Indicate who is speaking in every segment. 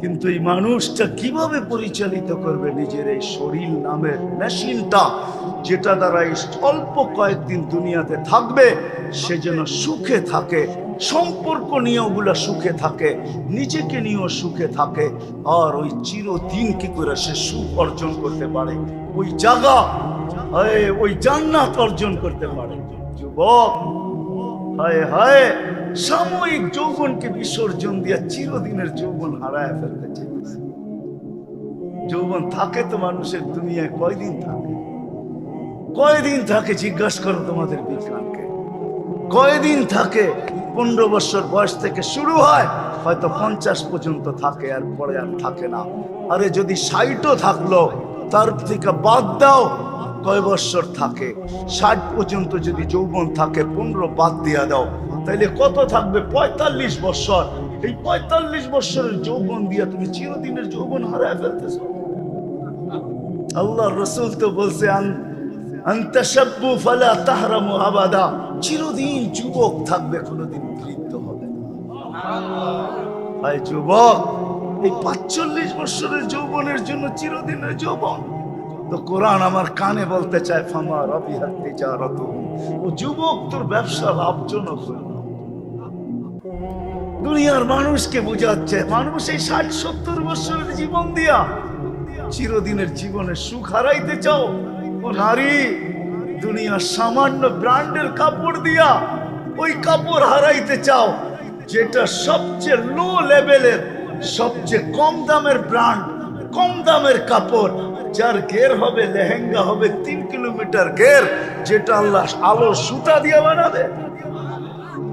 Speaker 1: কিন্তু এই মানুষটা কীভাবে পরিচালিত করবে নিজের এই শরীর নামের মেশিনটা, যেটা দ্বারা এই অল্প কয়েকদিন দুনিয়াতে থাকবে, সে যেন সুখে থাকে, সম্পর্ক নিয়ে ওগুলা সুখে থাকে, নিজেকে নিয়েও সুখে থাকে, আর ওই চিরদিন কি করে সে সুখ অর্জন করতে পারে? ওই জায়গা ওই জান্নাত অর্জন করতে পারে। যুবক হায় হায়, সাময়িক যৌবনকে বিসর্জন দিয়া চিরদিনের যৌবন হারায় ফেলতে চাইতেছে। যৌবন থাকে তো মানুষের, দুনিয়ায় কয়দিন থাকে? কয়দিন থাকে জিজ্ঞাসা করো তোমাদের বিজ্ঞানকে। কয়দিন থাকে? পনেরো বছর বয়স থেকে শুরু হয়, হয়তো পঞ্চাশ পর্যন্ত থাকে আর পরে আর থাকে না। আরে যদি ষাটও থাকল, তার থেকে বাদ দাও কয় বছর থাকে? ষাট পর্যন্ত যদি যৌবন থাকে, পনেরো বাদ দিয়া দাও, তাইলে কত থাকবে? পঁয়তাল্লিশ বছর। এই পঁয়তাল্লিশ বছরের যৌবন দিয়া তুমি চিরদিনের যৌবন হারায় ফেলতেছো। আল্লাহ রসুল তো বলছে, আন- আন্তাসাব্বু ফালা তাহরামু আবাদা। চিরদিন যুবক থাকবে, কোনোদিন বৃদ্ধ হবে ভাই, যুবক, এই পাঁচচল্লিশ বছরের যৌবনের জন্য চিরদিনের যৌবন। তো কোরআন আমার কানে বলতে চায়, ফামা রবি হাত্তি যা ও যুবক, তোর ব্যবসা লাভজনক না। দুনিয়ার মানুষকে বোঝাচ্ছে, মানুষ এই ষাট, সত্তর বছরের জীবন দিয়া চিরদিনের জীবনে সুখ হারাইতে চাও ও নারী, দুনিয়ার সামান্য ব্র্যান্ডের কাপড় দিয়া ওই কাপড় হারাইতে চাও, যেটা সবচেয়ে লো লেভেলের সবচেয়ে কম দামের ব্র্যান্ড, কম দামের কাপড় যার গের হবে, লেহেঙ্গা হবে, তিন কিলোমিটার গের যেটা আল্লাহ আলো সুতা দিয়ে বানাবে।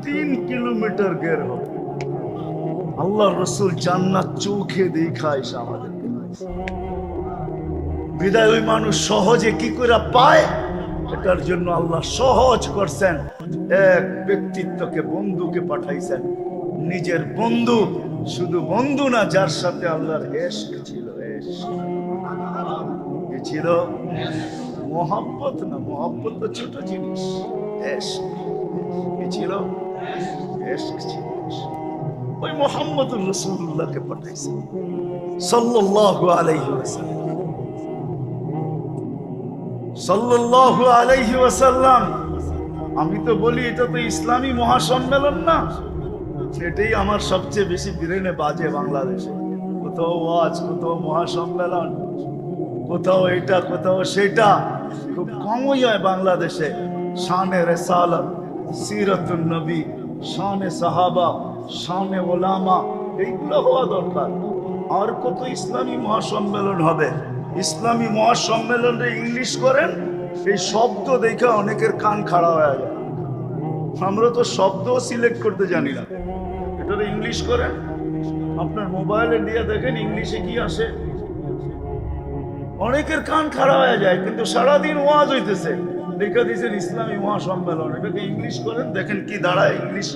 Speaker 1: তিন কিলোমিটার গের হবে। আল্লাহ রসুল জান্নাত চোখে দেখায় এসে আমাদেরকে বিদায় ওই মানুষ সহজে কি করে পায়? এটার জন্য আল্লাহ সহজ করছেন। এক ব্যক্তিত্বকে, বন্ধুকে পাঠাইছেন। নিজের বন্ধু, শুধু বন্ধু না, যার সাথে আল্লাহর এশক ছিল, এশক। ছিল মোহাম্মত না মোহাম্মত তো ছোট জিনিস। ছিল ওই মোহাম্মদুর রসুল্লাহকে পাঠাইছে। সাল্লাল্লাহু আলাইহি ওয়াসাল্লাম। সাল্লাল্লাহু আলাইহি ওয়াসাল্লাম, আমি তো বলি, এটা তো ইসলামী মহাসম্মেলন না। সেটাই আমার সবচেয়ে বেশি ব্রেনে বাজে বাংলাদেশে। কোথাও ওয়াজ, কোথাও মহাসম্মেলন। কোথাও এটা, কোথাও সেটা। খুব কমই হয় বাংলাদেশে। শানে রেসালত, সিরতুন নবী, শানে সাহাবা, শানে ওলামা, এইগুলো হওয়া দরকার। আর কত ইসলামী মহাসম্মেলন হবে? ইসলামী মহাসম্মেলনে ইংলিশ করেন, এই শব্দ দেখে অনেকের কান খাড়া হয়ে যায়। আমরা তো শব্দও সিলেক্ট করতে জানি না। এটা ইংলিশ করেন। আপনার মোবাইলে দিয়ে দেখেন ইংলিশে কি আসে। অনেকের কান খারাপ হয়ে যায়, কিন্তু সারাদিন ওয়াজ হইতেছে। লেখা দিয়েছেন ইসলামী মহাসম্মেলন। এটাকে ইংলিশ করেন, দেখেন কি দাঁড়ায় ইংলিশ।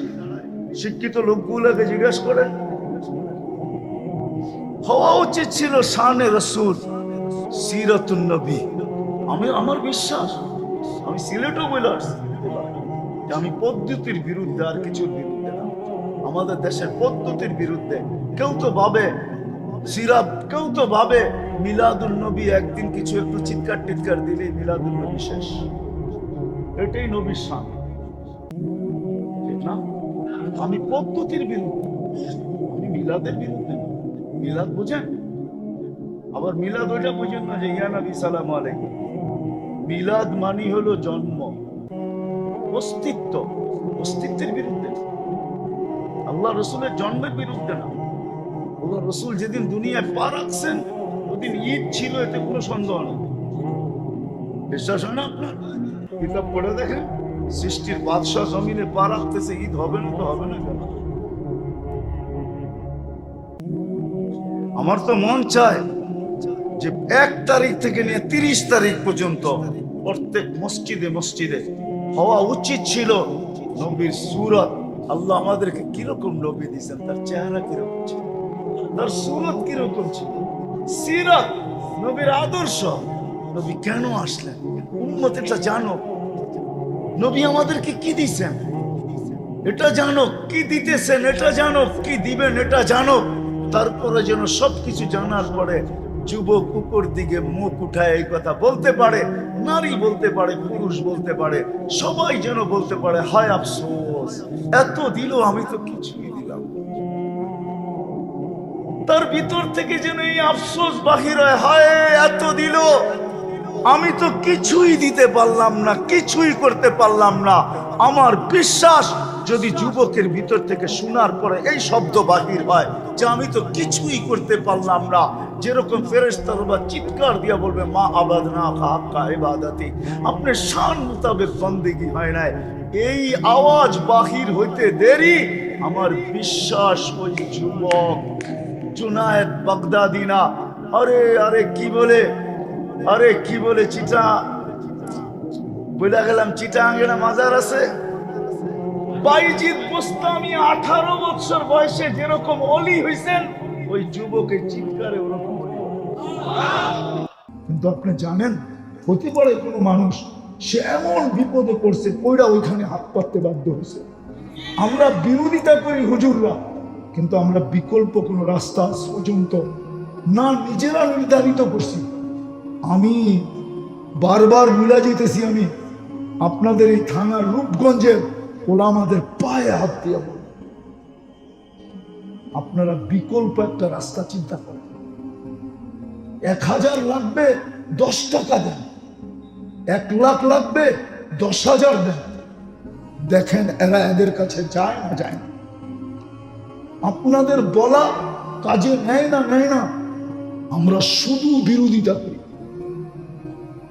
Speaker 1: শিক্ষিত লোকগুলোকে জিজ্ঞেস করেন, হওয়া উচিত ছিল শানে রসুল, সিরতুন নবী। আমি, আমার বিশ্বাস, আমি সিলেটও বলে যে আমি পদ্ধতির বিরুদ্ধে আর কিছুর বিরুদ্ধে না। আমাদের দেশের পদ্ধতির বিরুদ্ধে কেউ তো ভাবে সিরাপ কেউ তো ভাবে মিলাদুল নবী একদিন কিছু একটু চিৎকার টিৎকার দিলে মিলাদুল নবী শেষ। এটাই নবীর শান। ঠিক না? আমি পদ্ধতির বিরুদ্ধে, আমি মিলাদের বিরুদ্ধে মিলাদ বুঝেন? আবার মিলাদ ওইটা বুঝেন না যে, ইয়া নবী, সালাম আলাইকুম। মিলাদ মানি হলো জন্ম, অস্তিত্ব, অস্তিত্বের বিরুদ্ধে। আল্লাহ রসুলের জন্মের বিরুদ্ধে না। আল্লাহ রসুল যেদিন দুনিয়ায় পা রাখছেন ওদিন ঈদ ছিল, এতে কোনো সন্দেহ নেই। বিশ্বাস হয় না আপনার? কিতাব পড়ে দেখেন, সৃষ্টির বাদশাহ জমিনে পা রাখতেছে, ঈদ হবে না তো হবে না কেন? আমার তো মন চায় যে এক তারিখ থেকে নিয়ে তিরিশ তারিখ পর্যন্ত প্রত্যেক মসজিদে মসজিদে হওয়া উচিত ছিল নবীর সুরত। আল্লাহ আমাদেরকে কীরকম নবী দিয়েছেন, তার চেহারা কীরকম ছিল, তার সুরত কীরকম ছিল? নবীর আদর্শ। নবী কেন আসলেন? উন্মত এটা জানো। নবী আমাদেরকে কি এটা জানো, কি দিতেছেন? এটা জানো, কি দিবেন? এটা জানো। তারপরে যেন সবকিছু জানার পরে যুবক উপর দিকে মুখ উঠায় এই কথা বলতে পারে, নারী বলতে পারে, পুরুষ বলতে পারে, সবাই যেন বলতে পারে, হায় আফসোস, এত দিল, আমি তো কিছুই। তার ভিতর থেকে যেন এই আফসোস বাহির হয়, হায়, এত দিল। আমি তো কিছুই দিতে পারলাম না, কিছুই করতে পারলাম না। আমার বিশ্বাস, যদি যুবকের ভিতর থেকে শোনার পরে এই শব্দ বাহির হয় যে আমি তো কিছুই করতে পারলাম না, যেরকম ফেরেস্তার বা চিৎকার দিয়া বলবে, মা আবাদ না হাক্কা ইবাদাতি। আপনার শান মোতাবেক বন্দেগি হয় নাই। এই আওয়াজ বাহির হইতে দেরি। আমার বিশ্বাস, ওই যুবক জুনায়েদ বাগদাদি না আরে আরে, কি বলে? আরে, কি বলে চিটা? বলে গেলাম চিটাঙ্গেরা মাজার আছে? বাইজিৎ গোস্তামি আঠারো বছর বয়সে যেরকম অলি হইছেন, ওই যুবকের চিৎকারে ওরকম
Speaker 2: কিন্তু আপনি জানেন হতে পারে কোনো মানুষ সে এমন বিপদে পড়ছে, কইরা ওইখানে হাত পাততে বাধ্য হয়েছে আমরা বিরোধিতা করি হুজুররা। কিন্তু আমরা বিকল্প কোনো রাস্তা পর্যন্ত না নিজেরা নির্ধারিত করছি। আমি বারবার মিলা যেতেছি আমি। আপনাদের এই থানার রূপগঞ্জের আমাদের পায়ে হাত দিয়ে বলে আপনারা বিকল্প একটা রাস্তা চিন্তা করেন। এক হাজার লাগবে, দশ টাকা দেন। এক লাখ লাগবে, দশ হাজার দেন। দেখেন এরা এদের কাছে যায় না যায় না। আপনাদের বলা কাজে নেয় না নেয় না। আমরা শুধু বিরোধিতা করি।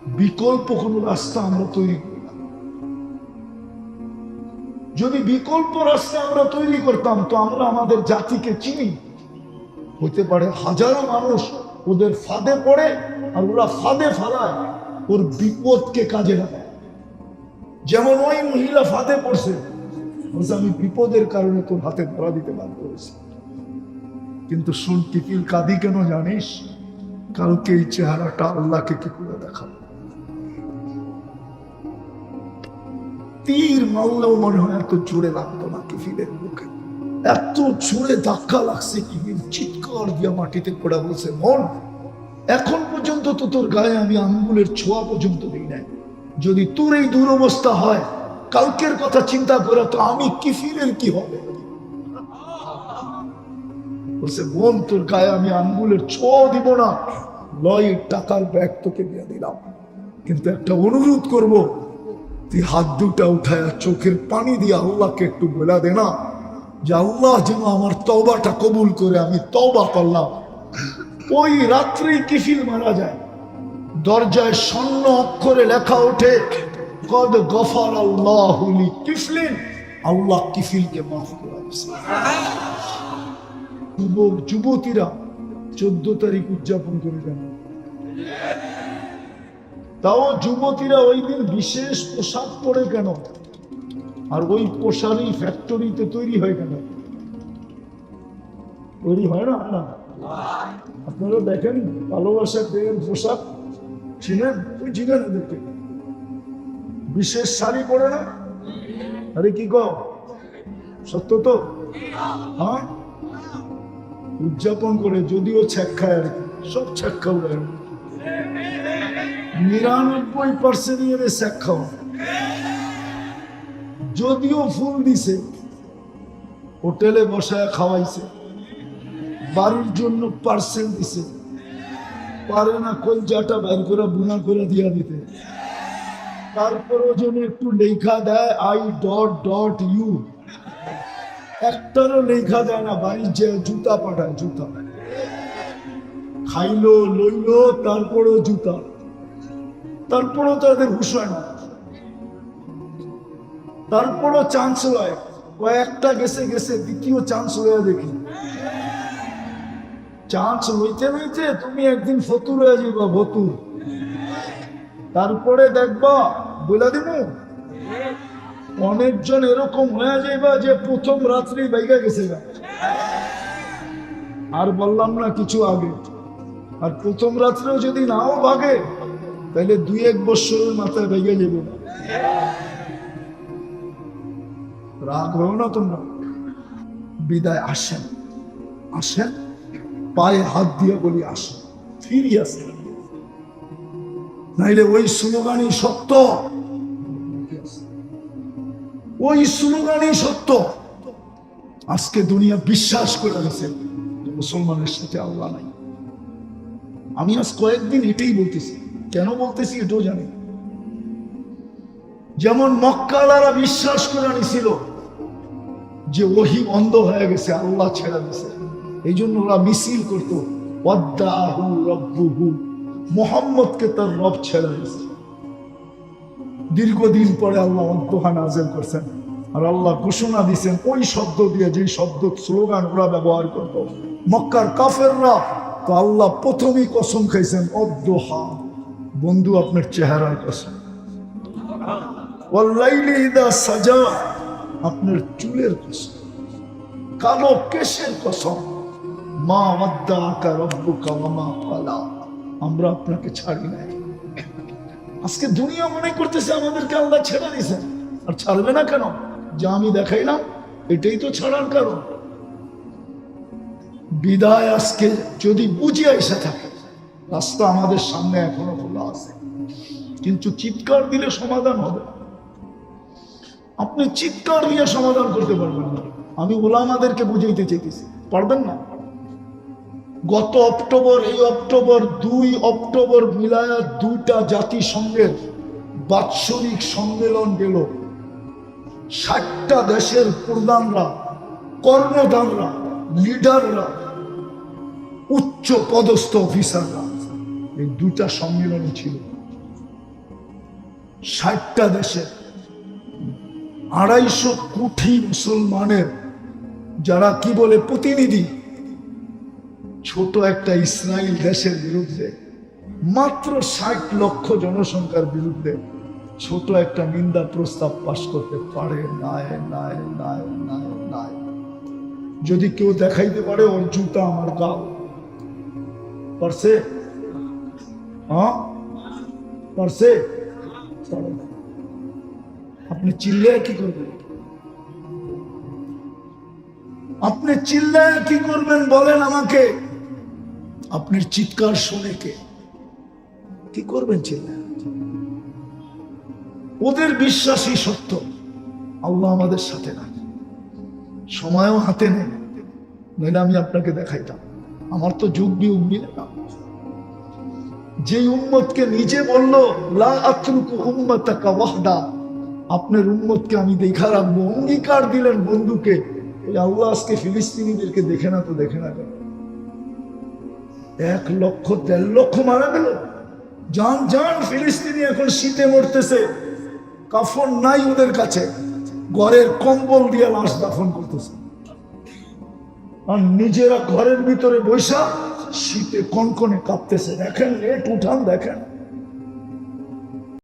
Speaker 2: বিকল্প কোনো রাস্তা আমরা তৈরি করি না। যদি বিকল্প রাস্তা আমরা তৈরি করতাম, তো আমরা আমাদের জাতিকে চিনি। হতে পারে হাজারো মানুষ ওদের ফাঁদে পড়ে আর ওরা ফাঁদে ফালায়, ওর বিপদকে কাজে লাগায়। যেমন ওই মহিলা ফাঁদে পড়ছে আমি বিপদের কারণে তোর হাতে ধরা দিতে বাধ্য হয়েছি। কিন্তু শুন কাঁদি কেন জানিস? কালকে এই চেহারাটা আল্লাহকে কি করে দেখাবো? তীর মনে হয় এত জোরে লাগতো না কিফিলের মুখে এত জোরে ধাক্কা লাগছে কিফিল চিৎকার দিয়ে মাটিতে পড়ে বলছে মন এখন পর্যন্ত তো তোর গায়ে আমি আঙ্গুলের ছোঁয়া পর্যন্ত দিই নাই। যদি তোর এই দুরবস্থা হয় কালকের কথা চিন্তা করে তো আমি কিফিলের কি হবে? বলছে, বোন, তোর গায়ে আমি আঙ্গুলের ছ দিব না। লয় টাকার ব্যাগ তোকে দিয়ে দিলাম। কিন্তু একটা অনুরোধ করব, তুই হাত দুটা উঠায় চোখের পানি দিয়ে আল্লাহকে একটু বলা দে না, যে আল্লাহ যেন আমার তবাটা কবুল করে আমি তবা করলাম। ওই রাত্রেই কিফিল মারা যায়। দরজায় স্বর্ণ অক্ষরে লেখা ওঠে কদ গফার আল্লাহ কিফলিন। আল্লাহ কিফিলকে মাফ করে। যুবক, যুবতীরা চোদ্দ তারিখ উদযাপন করে কেন তাও যুবতীরা ওই দিন বিশেষ পোশাক পরে কেন? আর ওই পোশাকই ফ্যাক্টরিতে তৈরি হয় কেন? তৈরি হয় না না? আপনারা দেখেন ভালোবাসার দেহের পোশাক, চিনেন? ওই চিনেন এদেরকে বিশেষ শাড়ি পরে না? আরে কি কো সত্য তো? হ্যাঁ? উদযাপন করে যদিও ছ্যাক খায় আর সব ছ্যাক খাওয়া নিরানব্বই পার্সেন্ট এর ছ্যাক যদিও ফুল দিছে, হোটেলে বসায় খাওয়াইছে, বাড়ির জন্য পার্সেন্ট দিছে, পারে না কলজাটা বের করে বুনা করে দিয়া দিতে। তারপরও যেন একটু লেখা দেয় আই ডট ডট ইউ একটারও লেখা দেয় না, বাড়ির যে জুতা পাঠায়, জুতা। খাইলো, লইলো, তারপরও জুতা। তারপরও তাদের হুশ হয় না তারপরও চান্স লয় কয়েকটা গেছে গেছে, দ্বিতীয় চান্স লয়ে দেখি। চান্স লইতে লইতে তুমি একদিন ফতুর হয়ে যাবা ভতুর তারপরে দেখবা বলে দিব অনেকজন এরকম হয়ে যাইবা যে প্রথম রাত্রি বাইকা গেছে আর বললাম না কিছু আগে। আর প্রথম রাত্রেও যদি নাও ভাগে তাহলে দুই এক বছরের মাথায় বাইকে যাবে রাগ হও না তোমরা। বিদায় আসেন। আসেন, পায়ে হাত দিয়ে বলি আসো ফিরি আসে নাইলে ওই স্লোগানই সত্য। ওই স্লোগানই সত্য। আজকে দুনিয়া বিশ্বাস করে গেছে মুসলমানের সাথে আল্লাহ নাই। আমি আজ কয়েকদিন এটাই বলতেছি। কেন বলতেছি এটাও জানি। যেমন মক্কালারা বিশ্বাস করে নিছিল যে ওহি বন্ধ হয়ে গেছে, আল্লাহ ছেড়ে দিছে এই জন্য ওরা মিছিল করতো মোহাম্মদকে তার রব ছেড়ে দিছে দীর্ঘদিন পরে আল্লাহ অন্তহা নাজেল করছেন। আর আল্লাহ ঘোষণা দিছেন ওই শব্দ দিয়ে যে শব্দ স্লোগান ওরা ব্যবহার করত, মক্কার কাফেররা। তো আল্লাহ প্রথমেই কসম খাইছেন, অদ্দোহা। বন্ধু, আপনার চেহারার কসম। সাজা। আপনার চুলের কসম, কালো কেশের কসম। মা আকা রব্বুকা ওয়া মা ক্বালা। আমরা আপনাকে ছাড়ি নাই। আজকে দুনিয়া মনে করতেছে আমাদেরকে আল্লাহ ছেড়ে দিছে আর ছাড়বে না কেন? যা আমি দেখাইলাম, এটাই তো ছাড়ার কারণ। বিদায় আজকে যদি বুঝে এসে থাকে, রাস্তা আমাদের সামনে এখনও খোলা আছে। কিন্তু চিৎকার দিলে সমাধান হবে। আপনি চিৎকার দিয়ে সমাধান করতে পারবেন না। আমি ওলামাদেরকে বুঝাইতে চাইতেছি। পারবেন না? গত অক্টোবর, এই অক্টোবর দুই অক্টোবর মিলায়া দুইটা জাতিসংঘের বাৎসরিক সম্মেলন গেল। ষাটটা দেশের প্রধানরা কর্মদানরা লিডাররা, উচ্চ পদস্থ অফিসাররা, এই দুটা সম্মেলন ছিল। ষাটটা দেশের আড়াইশো কোটি মুসলমানের, যারা কি বলে প্রতিনিধি ছোট একটা ইসরায়েল দেশের বিরুদ্ধে মাত্র ষাট লক্ষ জনসংখ্যার বিরুদ্ধে ছোট একটা নিন্দা প্রস্তাব পাশ করতে পারে যদি কেউ দেখাইতে পারে, ওর জুতা আমার গাও। পারছে? হ্যাঁ? পারছে? আপনি চিল্লায় কি করবেন? আপনি চিল্লায় কি করবেন বলেন আমাকে। আপনার চিৎকার শুনে কে? কি করবেন চিল্লায় ওদের বিশ্বাসই সত্য। আল্লাহ আমাদের সাথে নাই সময়ও হাতে নেই নইলে আমি আপনাকে দেখাইতাম। আমার তো যুগ বিয়োগ মিলে না। যে উম্মতকে নিজে বলল, লা আতরুকু উম্মাতাকা ওয়াহদা আপনার উম্মতকে আমি দেখা রাখব। অঙ্গীকার দিলেন বন্ধুকে। এই আল্লাহ আজকে ফিলিস্তিনিদেরকে দেখে না তো দেখে না কেন? এক লক্ষ, দেড় লক্ষ মারা গেল। যান যান, ফিলিস্তিনি এখন শীতে মরতেছে। কাফন নাই ওদের কাছে। ঘরের কম্বল দিয়ে লাশ দাফন করতেছে। আর নিজেরা ঘরের ভিতরে বৈশা শীতে কনকনে কাঁপতেছে। দেখেন, লেট উঠান, দেখেন।